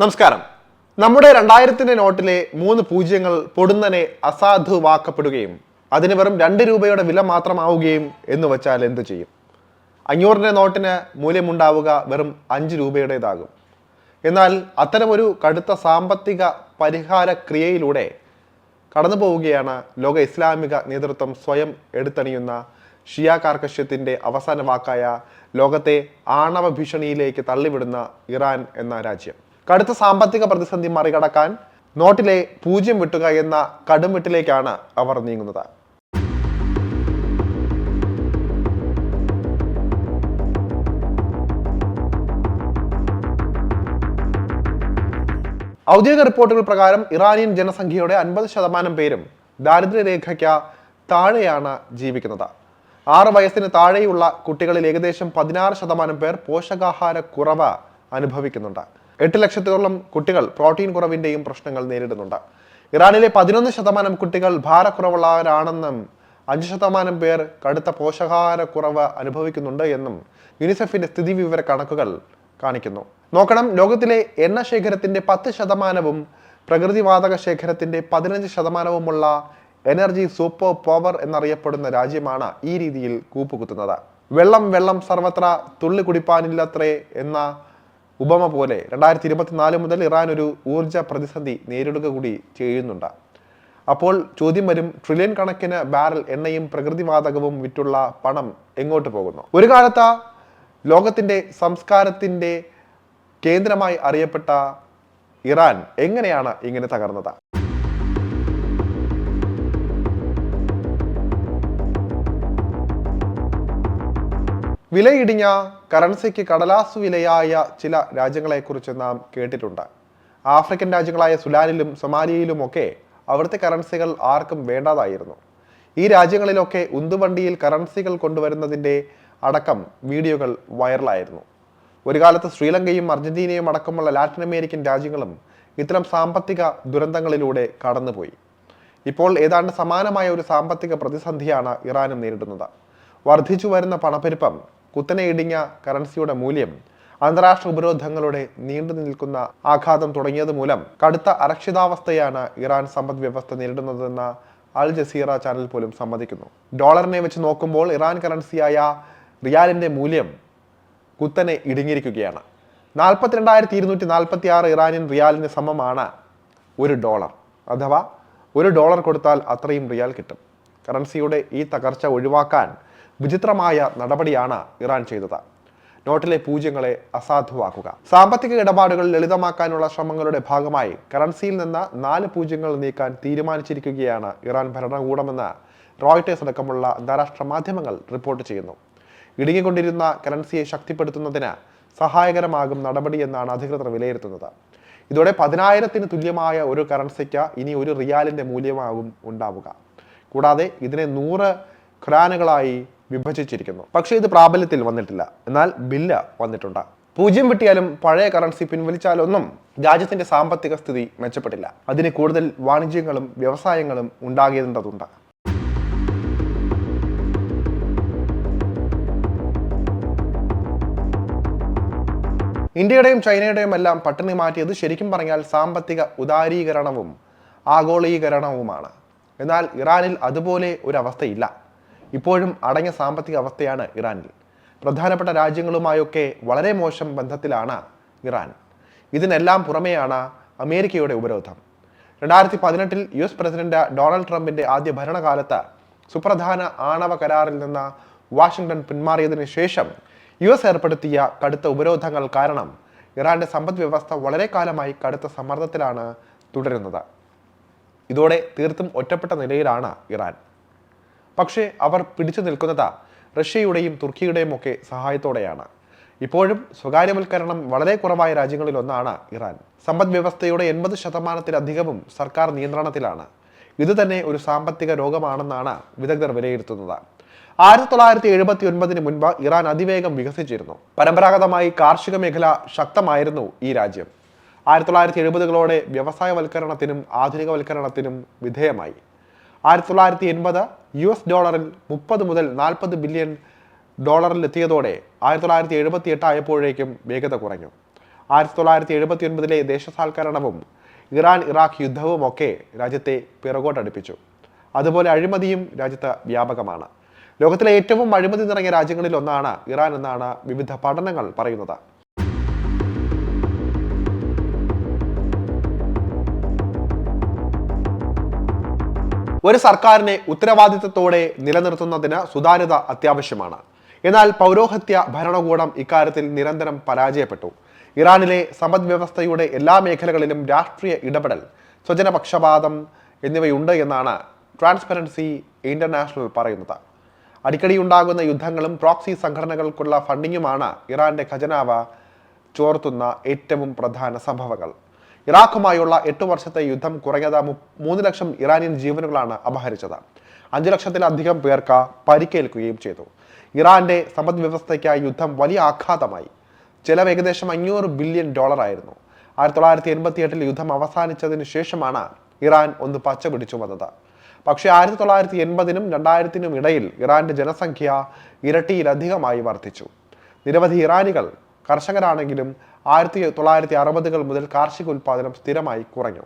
നമസ്കാരം. നമ്മുടെ രണ്ടായിരത്തിന്റെ നോട്ടിലെ മൂന്ന് പൂജ്യങ്ങൾ പൊടുന്നനെ അസാധുവാക്കപ്പെടുകയും അതിന് വെറും രണ്ട് രൂപയുടെ വില മാത്രമാവുകയും എന്ന് വെച്ചാൽ എന്തു ചെയ്യും? അഞ്ഞൂറിന്റെ നോട്ടിന് മൂല്യമുണ്ടാവുക വെറും അഞ്ച് രൂപയുടേതാകും. എന്നാൽ അത്തരമൊരു കടുത്ത സാമ്പത്തിക പരിഹാര ക്രിയയിലൂടെ കടന്നു പോവുകയാണ് ലോക ഇസ്ലാമിക നേതൃത്വം സ്വയം എടുത്തണിയുന്ന ഷിയ കാർക്കശ്യത്തിന്റെ അവസാന വാക്കായ ലോകത്തെ ആണവ ഭീഷണിയിലേക്ക് തള്ളിവിടുന്ന ഇറാൻ എന്ന രാജ്യം. കടുത്ത സാമ്പത്തിക പ്രതിസന്ധി മറികടക്കാൻ നോട്ടിലെ പൂജ്യം വിട്ടുക എന്ന കടുംവെട്ടിലേക്കാണ് അവർ നീങ്ങുന്നത്. ഔദ്യോഗിക റിപ്പോർട്ടുകൾ പ്രകാരം ഇറാനിയൻ ജനസംഖ്യയുടെ അൻപത് ശതമാനം പേരും ദാരിദ്ര്യരേഖയ്ക്ക് താഴെയാണ് ജീവിക്കുന്നത്. ആറ് വയസ്സിന് താഴെയുള്ള കുട്ടികളിൽ ഏകദേശം പതിനാറ് ശതമാനം പേർ പോഷകാഹാര കുറവ് അനുഭവിക്കുന്നുണ്ട്. എട്ട് ലക്ഷത്തോളം കുട്ടികൾ പ്രോട്ടീൻ കുറവിന്റെയും പ്രശ്നങ്ങൾ നേരിടുന്നുണ്ട്. ഇറാനിലെ പതിനൊന്ന് ശതമാനം കുട്ടികൾ ഭാരക്കുറവുള്ളവരാണെന്നും അഞ്ച് ശതമാനം പേർ കടുത്ത പോഷകാഹാരക്കുറവ് അനുഭവിക്കുന്നുണ്ട് എന്നും യുനിസെഫിന്റെ സ്ഥിതി വിവര കണക്കുകൾ കാണിക്കുന്നു. നോക്കണം ലോകത്തിലെ എണ്ണ ശേഖരത്തിന്റെ പത്ത് ശതമാനവും പ്രകൃതിവാതക ശേഖരത്തിന്റെ പതിനഞ്ച് ശതമാനവുമുള്ള എനർജി സൂപ്പർ പവർ എന്നറിയപ്പെടുന്ന രാജ്യമാണ് ഈ രീതിയിൽ കൂപ്പുകുത്തുന്നത്. വെള്ളം വെള്ളം സർവത്ര തുള്ളി കുടിപ്പാനില്ലത്രേ എന്ന ഉപമ പോലെ രണ്ടായിരത്തി ഇരുപത്തിനാല് മുതൽ ഇറാൻ ഒരു ഊർജ പ്രതിസന്ധി നേരിടുക കൂടി ചെയ്യുന്നുണ്ട്. അപ്പോൾ ചോദ്യം വരും ട്രില്യൺ കണക്കിന് ബാരൽ എണ്ണയും പ്രകൃതിവാതകവും വിറ്റുള്ള പണം എങ്ങോട്ട് പോകുന്നു? ഒരു കാലത്ത് ലോകത്തിന്റെ സംസ്കാരത്തിന്റെ കേന്ദ്രമായി അറിയപ്പെട്ട ഇറാൻ എങ്ങനെയാണ് ഇങ്ങനെ തകർന്നത്? വിലയിടിഞ്ഞ കറൻസിക്ക് കടലാസ് വിലയായ ചില രാജ്യങ്ങളെക്കുറിച്ച് നാം കേട്ടിട്ടുണ്ട്. ആഫ്രിക്കൻ രാജ്യങ്ങളായ സുലാനിലും സൊമാലിയയിലുമൊക്കെ അവിടുത്തെ കറൻസികൾ ആർക്കും വേണ്ടാതായിരുന്നു. ഈ രാജ്യങ്ങളിലൊക്കെ ഉന്തുവണ്ടിയിൽ കറൻസികൾ കൊണ്ടുവരുന്നതിന്റെ അടക്കം വീഡിയോകൾ വൈറലായിരുന്നു. ഒരു കാലത്ത് ശ്രീലങ്കയും അർജന്റീനയും അടക്കമുള്ള ലാറ്റിൻ അമേരിക്കൻ രാജ്യങ്ങളും ഇത്തരം സാമ്പത്തിക ദുരന്തങ്ങളിലൂടെ കടന്നുപോയി. ഇപ്പോൾ ഏതാണ്ട് സമാനമായ ഒരു സാമ്പത്തിക പ്രതിസന്ധിയാണ് ഇറാനും നേരിടുന്നത്. വർദ്ധിച്ചു വരുന്ന പണപ്പെരുപ്പം കുത്തനെ ഇടിഞ്ഞ കറൻസിയുടെ മൂല്യം അന്താരാഷ്ട്ര ഉപരോധങ്ങളുടെ നീണ്ടു നിൽക്കുന്ന ആഘാതം തുടങ്ങിയത് മൂലം കടുത്ത അരക്ഷിതാവസ്ഥയാണ് ഇറാൻ സമ്പദ് വ്യവസ്ഥ നേരിടുന്നതെന്ന അൽ ജസീറ ചാനൽ പോലും സമ്മതിക്കുന്നു. ഡോളറിനെ വെച്ച് നോക്കുമ്പോൾ ഇറാൻ കറൻസിയായ റിയാലിന്റെ മൂല്യം കുത്തനെ ഇടുങ്ങിയിരിക്കുകയാണ്. നാൽപ്പത്തിരണ്ടായിരത്തി ഇരുന്നൂറ്റി നാൽപ്പത്തി ആറ് ഇറാനിയൻ റിയാലിന് സമമാണ് ഒരു ഡോളർ അഥവാ ഒരു ഡോളർ കൊടുത്താൽ അത്രയും റിയാൽ കിട്ടും. കറൻസിയുടെ ഈ തകർച്ച ഒഴിവാക്കാൻ വിചിത്രമായ നടപടിയാണ് ഇറാൻ ചെയ്തത്. നോട്ടിലെ പൂജ്യങ്ങളെ അസാധുവാക്കുക. സാമ്പത്തിക ഇടപാടുകൾ ലളിതമാക്കാനുള്ള ശ്രമങ്ങളുടെ ഭാഗമായി കറൻസിയിൽ നിന്ന് നാല് പൂജ്യങ്ങൾ നീക്കാൻ തീരുമാനിച്ചിരിക്കുകയാണ് ഇറാൻ ഭരണകൂടമെന്ന് റോയിട്ടേഴ്സ് അടക്കമുള്ള അന്താരാഷ്ട്ര മാധ്യമങ്ങൾ റിപ്പോർട്ട് ചെയ്യുന്നു. ഇടുങ്ങിക്കൊണ്ടിരുന്ന കറൻസിയെ ശക്തിപ്പെടുത്തുന്നതിന് സഹായകരമാകും നടപടിയെന്നാണ് അധികൃതർ വിലയിരുത്തുന്നത്. ഇതോടെ പതിനായിരത്തിന് തുല്യമായ ഒരു കറൻസിക്ക് ഇനി ഒരു റിയാലിന്റെ മൂല്യമാകും ഉണ്ടാവുക. കൂടാതെ ഇതിനെ നൂറ് ഖുറാനുകളായി വിഭജിച്ചിരിക്കുന്നു. പക്ഷേ ഇത് പ്രാബല്യത്തിൽ വന്നിട്ടില്ല. എന്നാൽ ബില്ല് വന്നിട്ടുണ്ട്. പൂജ്യം വെട്ടിയാലും പഴയ കറൻസി പിൻവലിച്ചാലൊന്നും രാജ്യത്തിന്റെ സാമ്പത്തിക സ്ഥിതി മെച്ചപ്പെട്ടില്ല. അതിന് കൂടുതൽ വാണിജ്യങ്ങളും വ്യവസായങ്ങളും ഉണ്ടാകേണ്ടതുണ്ട്. ഇന്ത്യയുടെയും ചൈനയുടെയും എല്ലാം പട്ടിണി മാറ്റിയത് ശരിക്കും പറഞ്ഞാൽ സാമ്പത്തിക ഉദാരീകരണവും ആഗോളീകരണവുമാണ്. എന്നാൽ ഇറാനിൽ അതുപോലെ ഒരു അവസ്ഥയില്ല ഇപ്പോഴും അടങ്ങിയ സാമ്പത്തിക അവസ്ഥയാണ് ഇറാനിൽ. പ്രധാനപ്പെട്ട രാജ്യങ്ങളുമായൊക്കെ വളരെ മോശം ബന്ധത്തിലാണ് ഇറാൻ. ഇതിനെല്ലാം പുറമെയാണ് അമേരിക്കയുടെ ഉപരോധം. രണ്ടായിരത്തി പതിനെട്ടിൽ യു എസ് പ്രസിഡന്റ് ഡൊണാൾഡ് ട്രംപിന്റെ ആദ്യ ഭരണകാലത്ത് സുപ്രധാന ആണവ കരാറിൽ നിന്ന് വാഷിംഗ്ടൺ പിന്മാറിയതിനു ശേഷം യു എസ് ഏർപ്പെടുത്തിയ കടുത്ത ഉപരോധങ്ങൾ കാരണം ഇറാന്റെ സമ്പദ് വ്യവസ്ഥ വളരെ കാലമായി കടുത്ത സമ്മർദ്ദത്തിലാണ് തുടരുന്നത്. ഇതോടെ തീർത്തും ഒറ്റപ്പെട്ട നിലയിലാണ് ഇറാൻ. പക്ഷേ അവർ പിടിച്ചു നിൽക്കുന്നത് റഷ്യയുടെയും തുർക്കിയുടെയും ഒക്കെ സഹായത്തോടെയാണ്. ഇപ്പോഴും സ്വകാര്യവൽക്കരണം വളരെ കുറവായ രാജ്യങ്ങളിലൊന്നാണ് ഇറാൻ. സമ്പദ് വ്യവസ്ഥയുടെ എൺപത് ശതമാനത്തിലധികവും സർക്കാർ നിയന്ത്രണത്തിലാണ്. ഇത് തന്നെ ഒരു സാമ്പത്തിക രോഗമാണെന്നാണ് വിദഗ്ധർ വിലയിരുത്തുന്നത്. ആയിരത്തി തൊള്ളായിരത്തി എഴുപത്തി ഒൻപതിന് മുൻപ് ഇറാൻ അതിവേഗം വികസിച്ചിരുന്നു. പരമ്പരാഗതമായി കാർഷിക മേഖല ശക്തമായിരുന്നു ഈ രാജ്യം. ആയിരത്തി തൊള്ളായിരത്തി എഴുപതുകളോടെ വ്യവസായവൽക്കരണത്തിനും ആധുനികവൽക്കരണത്തിനും വിധേയമായി. ആയിരത്തി തൊള്ളായിരത്തി എൺപത് യു എസ് ഡോളറിൽ മുപ്പത് മുതൽ നാൽപ്പത് ബില്യൺ ഡോളറിൽ എത്തിയതോടെ ആയിരത്തി തൊള്ളായിരത്തി എഴുപത്തി എട്ട് ആയപ്പോഴേക്കും വേഗത കുറഞ്ഞു. ആയിരത്തി തൊള്ളായിരത്തി എഴുപത്തി ഒൻപതിലെ ദേശസാൽക്കരണവും ഇറാൻ ഇറാഖ് യുദ്ധവും ഒക്കെ രാജ്യത്തെ പിറകോട്ടടുപ്പിച്ചു. അതുപോലെ അഴിമതിയും രാജ്യത്ത് വ്യാപകമാണ്. ലോകത്തിലെ ഏറ്റവും അഴിമതി നിറഞ്ഞ രാജ്യങ്ങളിൽ ഒന്നാണ് ഇറാൻ എന്നാണ് വിവിധ പഠനങ്ങൾ പറയുന്നത്. ഒരു സർക്കാരിനെ ഉത്തരവാദിത്തത്തോടെ നിലനിർത്തുന്നതിന് സുതാര്യത അത്യാവശ്യമാണ്. എന്നാൽ പൗരോഹത്യ ഭരണകൂടം ഇക്കാര്യത്തിൽ നിരന്തരം പരാജയപ്പെട്ടു. ഇറാനിലെ സമ്പദ് വ്യവസ്ഥയുടെ എല്ലാ മേഖലകളിലും രാഷ്ട്രീയ ഇടപെടൽ സ്വജനപക്ഷപാതം എന്നിവയുണ്ട് എന്നാണ് ട്രാൻസ്പെറൻസി ഇന്റർനാഷണൽ പറയുന്നത്. അടിക്കടി ഉണ്ടാകുന്ന യുദ്ധങ്ങളും പ്രോക്സി സംഘടനകൾക്കുള്ള ഫണ്ടിങ്ങുമാണ് ഇറാന്റെ ഖജനാവ ചോർത്തുന്ന ഏറ്റവും പ്രധാന സംഭവങ്ങൾ. ഇറാഖുമായുള്ള എട്ട് വർഷത്തെ യുദ്ധം കുറഞ്ഞത് മൂന്ന് ലക്ഷം ഇറാനിയൻ ജീവനുകളാണ് അപഹരിച്ചത്. അഞ്ചു ലക്ഷത്തിലധികം പേർക്ക് പരിക്കേൽക്കുകയും ചെയ്തു. ഇറാന്റെ സമ്പദ് വ്യവസ്ഥയ്ക്കായി യുദ്ധം വലിയ ആഘാതമായി. ചെലവ് ഏകദേശം അഞ്ഞൂറ് ബില്യൺ ഡോളർ ആയിരുന്നു. ആയിരത്തി തൊള്ളായിരത്തി എൺപത്തി എട്ടിൽ യുദ്ധം അവസാനിച്ചതിന് ശേഷമാണ് ഇറാൻ ഒന്ന് പച്ച പിടിച്ചു വന്നത്. പക്ഷേ ആയിരത്തി തൊള്ളായിരത്തി എൺപതിനും രണ്ടായിരത്തിനും ഇടയിൽ ഇറാന്റെ ജനസംഖ്യ ഇരട്ടിയിലധികമായി വർദ്ധിച്ചു. നിരവധി ഇറാനികൾ കർഷകരാണെങ്കിലും ആയിരത്തി തൊള്ളായിരത്തി അറുപതുകൾ മുതൽ കാർഷിക ഉൽപ്പാദനം സ്ഥിരമായി കുറഞ്ഞു.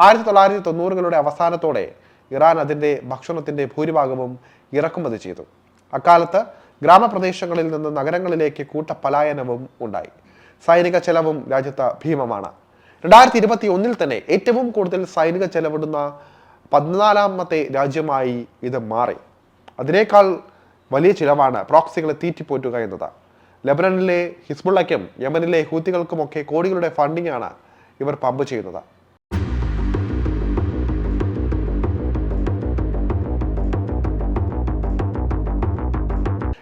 ആയിരത്തി തൊള്ളായിരത്തി തൊണ്ണൂറുകളുടെ അവസാനത്തോടെ ഇറാൻ അതിന്റെ ഭക്ഷണത്തിന്റെ ഭൂരിഭാഗവും ഇറക്കുമതി ചെയ്തു. അക്കാലത്ത് ഗ്രാമപ്രദേശങ്ങളിൽ നിന്ന് നഗരങ്ങളിലേക്ക് കൂട്ടപലായനവും ഉണ്ടായി. സൈനിക ചെലവും രാജ്യത്ത് ഭീമമാണ്. രണ്ടായിരത്തി ഇരുപത്തി ഒന്നിൽ തന്നെ ഏറ്റവും കൂടുതൽ സൈനിക ചെലവിടുന്ന പതിനാലാമത്തെ രാജ്യമായി ഇത് മാറി. അതിനേക്കാൾ വലിയ ചിലവാണ് പ്രോക്സികളെ തീറ്റിപ്പോറ്റുക എന്നത്. ലെബനനിലെ ഹിസ്ബുള്ളയ്ക്കും യമനിലെ ഹൂത്തികൾക്കുമൊക്കെ കോടികളുടെ ഫണ്ടിംഗ് ആണ് ഇവർ പമ്പ് ചെയ്യുന്നത്.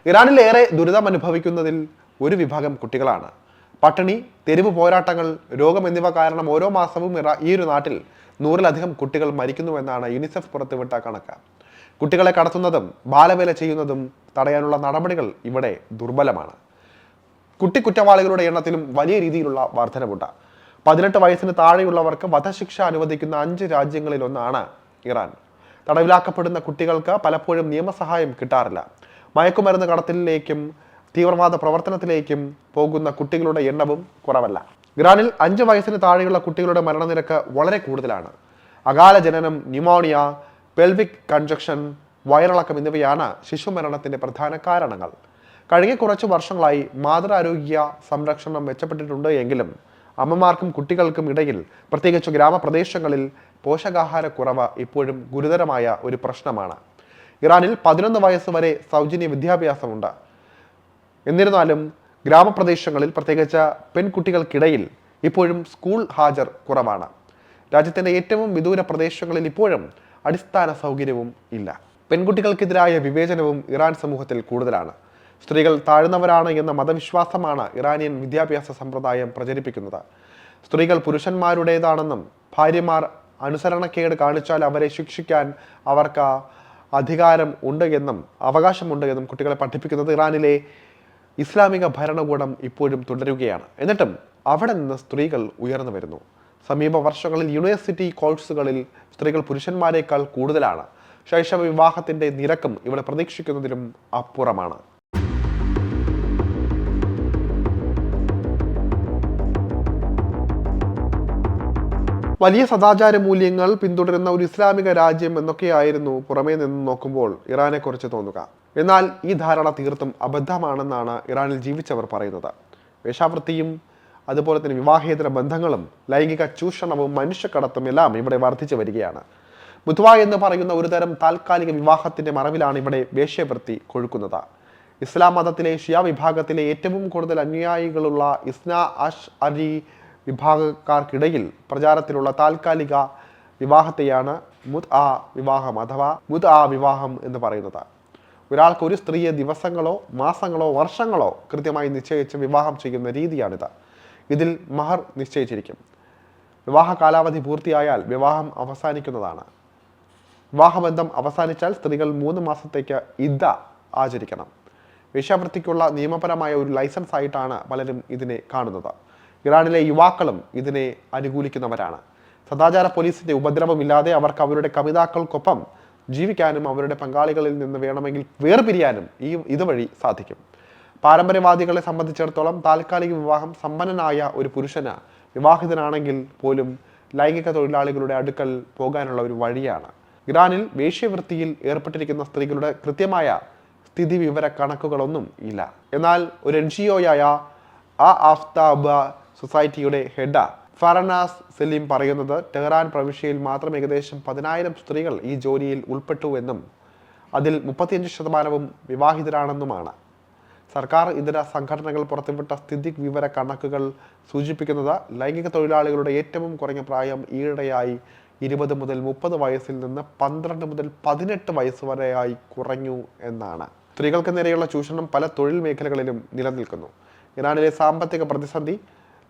ഇറാനിലേറെ ദുരിതം അനുഭവിക്കുന്നതിൽ ഒരു വിഭാഗം കുട്ടികളാണ്. പട്ടിണി തെരുവ് പോരാട്ടങ്ങൾ രോഗം എന്നിവ കാരണം ഓരോ മാസവും ഇറാ- ഈ ഒരു നാട്ടിൽ നൂറിലധികം കുട്ടികൾ മരിക്കുന്നുവെന്നാണ് യുനിസെഫ് പുറത്തുവിട്ട കണക്ക്. കുട്ടികളെ കടത്തുന്നതും ബാലവേല ചെയ്യുന്നതും തടയാനുള്ള നടപടികൾ ഇവിടെ ദുർബലമാണ്. കുട്ടി കുറ്റവാളികളുടെ എണ്ണത്തിലും വലിയ രീതിയിലുള്ള വർധനവുണ്ട്. പതിനെട്ട് വയസ്സിന് താഴെയുള്ളവർക്ക് വധശിക്ഷ അനുവദിക്കുന്ന അഞ്ച് രാജ്യങ്ങളിൽ ഒന്നാണ് ഇറാൻ. തടവിലാക്കപ്പെടുന്ന കുട്ടികൾക്ക് പലപ്പോഴും നിയമസഹായം കിട്ടാറില്ല. മയക്കുമരുന്ന് കടത്തിലേക്കും തീവ്രവാദ പ്രവർത്തനത്തിലേക്കും പോകുന്ന കുട്ടികളുടെ എണ്ണവും കുറവല്ല. ഇറാനിൽ അഞ്ച് വയസ്സിന് താഴെയുള്ള കുട്ടികളുടെ മരണനിരക്ക് വളരെ കൂടുതലാണ്. അകാല ജനനം ന്യൂമോണിയ പെൽവിക് കൺജക്ഷൻ വയറിളക്കം എന്നിവയാണ് ശിശുമരണത്തിന്റെ പ്രധാന കാരണങ്ങൾ. കഴിഞ്ഞ കുറച്ച് വർഷങ്ങളായി മാതൃാരോഗ്യ സംരക്ഷണം മെച്ചപ്പെട്ടിട്ടുണ്ട് എങ്കിലും അമ്മമാർക്കും കുട്ടികൾക്കും ഇടയിൽ പ്രത്യേകിച്ച് ഗ്രാമപ്രദേശങ്ങളിൽ പോഷകാഹാരക്കുറവ് ഇപ്പോഴും ഗുരുതരമായ ഒരു പ്രശ്നമാണ്. ഇറാനിൽ പതിനൊന്ന് വയസ്സ് വരെ സൗജന്യ വിദ്യാഭ്യാസമുണ്ട്. എന്നിരുന്നാലും ഗ്രാമപ്രദേശങ്ങളിൽ പ്രത്യേകിച്ച് പെൺകുട്ടികൾക്കിടയിൽ ഇപ്പോഴും സ്കൂൾ ഹാജർ കുറവാണ്. രാജ്യത്തിന്റെ ഏറ്റവും വിദൂര പ്രദേശങ്ങളിൽ ഇപ്പോഴും അടിസ്ഥാന സൗകര്യവും ഇല്ല. പെൺകുട്ടികൾക്കെതിരായ വിവേചനവും ഇറാൻ സമൂഹത്തിൽ കൂടുതലാണ്. സ്ത്രീകൾ താഴ്ന്നവരാണ് എന്ന മതവിശ്വാസമാണ് ഇറാനിയൻ വിദ്യാഭ്യാസ സമ്പ്രദായം പ്രചരിപ്പിക്കുന്നത്. സ്ത്രീകൾ പുരുഷന്മാരുടേതാണെന്നും ഭാര്യമാർ അനുസരണക്കേട് കാണിച്ചാൽ അവരെ ശിക്ഷിക്കാൻ അവർക്ക് അധികാരം ഉണ്ട് എന്നും അവകാശമുണ്ട് എന്നും കുട്ടികളെ പഠിപ്പിക്കുന്നത് ഇറാനിലെ ഇസ്ലാമിക ഭരണകൂടം ഇപ്പോഴും തുടരുകയാണ്. എന്നിട്ടും അവിടെ നിന്ന് സ്ത്രീകൾ ഉയർന്നു വരുന്നു. സമീപ വർഷങ്ങളിൽ യൂണിവേഴ്സിറ്റി കോഴ്സുകളിൽ സ്ത്രീകൾ പുരുഷന്മാരെക്കാൾ കൂടുതലാണ്. ശൈശവ വിവാഹത്തിന്റെ നിരക്കും ഇവിടെ പ്രതീക്ഷിക്കുന്നതിലും അപ്പുറമാണ്. വലിയ സദാചാര മൂല്യങ്ങൾ പിന്തുടരുന്ന ഒരു ഇസ്ലാമിക രാജ്യം എന്നൊക്കെയായിരുന്നു പുറമേ നിന്ന് നോക്കുമ്പോൾ ഇറാനെ കുറിച്ച് തോന്നുക. എന്നാൽ ഈ ധാരണ തീർത്തും അബദ്ധമാണെന്നാണ് ഇറാനിൽ ജീവിച്ചവർ പറയുന്നത്. വേഷാവൃത്തിയും അതുപോലെ തന്നെ വിവാഹേതര ബന്ധങ്ങളും ലൈംഗിക ചൂഷണവും മനുഷ്യക്കടത്തും എല്ലാം ഇവിടെ വർദ്ധിച്ചു വരികയാണ്. മുത്വ എന്ന് പറയുന്ന ഒരുതരം താൽക്കാലിക വിവാഹത്തിന്റെ മറവിലാണ് ഇവിടെ വേശ്യവൃത്തി കൊഴുക്കുന്നത്. ഇസ്ലാം മതത്തിലെ ഷിയ വിഭാഗത്തിലെ ഏറ്റവും കൂടുതൽ അനുയായികളുള്ള ഇസ്ന അഷ് അരി വിഭാഗക്കാർക്കിടയിൽ പ്രചാരത്തിലുള്ള താൽക്കാലിക വിവാഹത്തെയാണ് മുത് ആ വിവാഹം അഥവാ മുത് ആ വിവാഹം എന്ന് പറയുന്നത്. ഒരാൾക്ക് ഒരു സ്ത്രീയെ ദിവസങ്ങളോ മാസങ്ങളോ വർഷങ്ങളോ കൃത്യമായി നിശ്ചയിച്ച് വിവാഹം ചെയ്യുന്ന രീതിയാണിത്. ഇതിൽ മഹർ നിശ്ചയിച്ചിരിക്കും. വിവാഹ കാലാവധി പൂർത്തിയായാൽ വിവാഹം അവസാനിക്കുന്നതാണ്. വിവാഹബന്ധം അവസാനിച്ചാൽ സ്ത്രീകൾ മൂന്ന് മാസത്തേക്ക് ഇദ്ദ ആചരിക്കണം. വേശ്യാവൃത്തിക്കുള്ള നിയമപരമായ ഒരു ലൈസൻസ് ആയിട്ടാണ് പലരും ഇതിനെ കാണുന്നത്. ഇറാനിലെ യുവാക്കളും ഇതിനെ അനുകൂലിക്കുന്നവരാണ്. സദാചാര പോലീസിന്റെ ഉപദ്രവമില്ലാതെ അവർക്ക് അവരുടെ കവിതാക്കൾക്കൊപ്പം ജീവിക്കാനും അവരുടെ പങ്കാളികളിൽ നിന്ന് വേണമെങ്കിൽ വേർപിരിയാനും ഈ ഇതുവഴി സാധിക്കും. പാരമ്പര്യവാദികളെ സംബന്ധിച്ചിടത്തോളം താൽക്കാലിക വിവാഹം സമ്പന്നനായ ഒരു പുരുഷന് വിവാഹിതനാണെങ്കിൽ പോലും ലൈംഗിക തൊഴിലാളികളുടെ അടുക്കൽ പോകാനുള്ള ഒരു വഴിയാണ്. ഇറാനിൽ വേശ്യവൃത്തിയിൽ ഏർപ്പെട്ടിരിക്കുന്ന സ്ത്രീകളുടെ കൃത്യമായ സ്ഥിതി വിവര കണക്കുകളൊന്നും ഇല്ല. എന്നാൽ ഒരു എൻ ജി ഒയായ ആ ആഫ്താബ സൊസൈറ്റിയുടെ ഹെഡ ഫറനാസ് സലീം പറയുന്നത് ടെഹ്റാൻ പ്രവിശ്യയിൽ മാത്രം ഏകദേശം പതിനായിരം സ്ത്രീകൾ ഈ ജോലിയിൽ ഉൾപ്പെട്ടുവെന്നും അതിൽ മുപ്പത്തിയഞ്ച് ശതമാനവും വിവാഹിതരാണെന്നുമാണ്. സർക്കാർ ഇതര സംഘടനകൾ പുറത്തുവിട്ട സ്ഥിതി വിവര കണക്കുകൾ സൂചിപ്പിക്കുന്നത് ലൈംഗിക തൊഴിലാളികളുടെ ഏറ്റവും കുറഞ്ഞ പ്രായം ഈയിടെയായി ഇരുപത് മുതൽ മുപ്പത് വയസ്സിൽ നിന്ന് പന്ത്രണ്ട് മുതൽ പതിനെട്ട് വയസ്സ് വരെയായി കുറഞ്ഞു എന്നാണ്. സ്ത്രീകൾക്ക് നേരെയുള്ള ചൂഷണം പല തൊഴിൽ മേഖലകളിലും നിലനിൽക്കുന്നു. ഇറാനിലെ സാമ്പത്തിക പ്രതിസന്ധി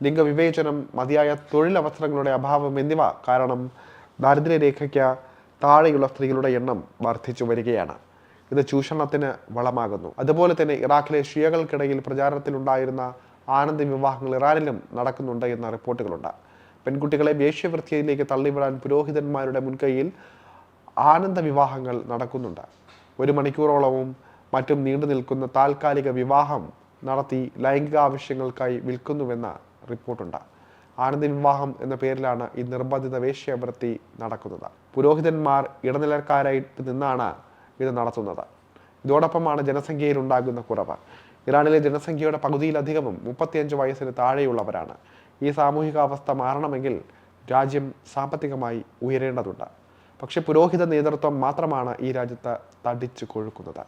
ലിംഗവിവേചനം മതിയായ തൊഴിലവസരങ്ങളുടെ അഭാവം എന്നിവ കാരണം ദാരിദ്ര്യരേഖയ്ക്ക് താഴെയുള്ള സ്ത്രീകളുടെ എണ്ണം വർദ്ധിച്ചു വരികയാണ്. ഇത് ചൂഷണത്തിന് വളമാകുന്നു. അതുപോലെ തന്നെ ഇറാഖിലെ ഷിയകൾക്കിടയിൽ പ്രചാരണത്തിലുണ്ടായിരുന്ന ആനന്ദ വിവാഹങ്ങൾ ഇറാനിലും നടക്കുന്നുണ്ട് എന്ന റിപ്പോർട്ടുകളുണ്ട്. പെൺകുട്ടികളെ വേശ്യവൃത്തിയിലേക്ക് തള്ളിവിടാൻ പുരോഹിതന്മാരുടെ മുൻകൈയിൽ ആനന്ദ വിവാഹങ്ങൾ നടക്കുന്നുണ്ട്. ഒരു മണിക്കൂറോളവും മറ്റും നീണ്ടു നിൽക്കുന്ന താൽക്കാലിക വിവാഹം നടത്തി ലൈംഗിക ആവശ്യങ്ങൾക്കായി വിൽക്കുന്നുവെന്ന റിപ്പോർട്ടുണ്ട്. ആനന്ദ വിവാഹം എന്ന പേരിലാണ് ഈ നിർബന്ധിത വേശ്യാവൃത്തി നടക്കുന്നത്. പുരോഹിതന്മാർ ഇടനിലക്കാരായിട്ട് നിന്നാണ് ഇത് നടത്തുന്നത്. ഇതോടൊപ്പമാണ് ജനസംഖ്യയിൽ ഉണ്ടാകുന്ന കുറവ്. ഇറാനിലെ ജനസംഖ്യയുടെ പകുതിയിലധികവും മുപ്പത്തിയഞ്ച് വയസ്സിന് താഴെയുള്ളവരാണ്. ഈ സാമൂഹികാവസ്ഥ മാറണമെങ്കിൽ രാജ്യം സാമ്പത്തികമായി ഉയരേണ്ടതുണ്ട്. പക്ഷെ പുരോഹിത നേതൃത്വം മാത്രമാണ് ഈ രാജ്യത്ത് തടിച്ചു കൊഴുക്കുന്നത്.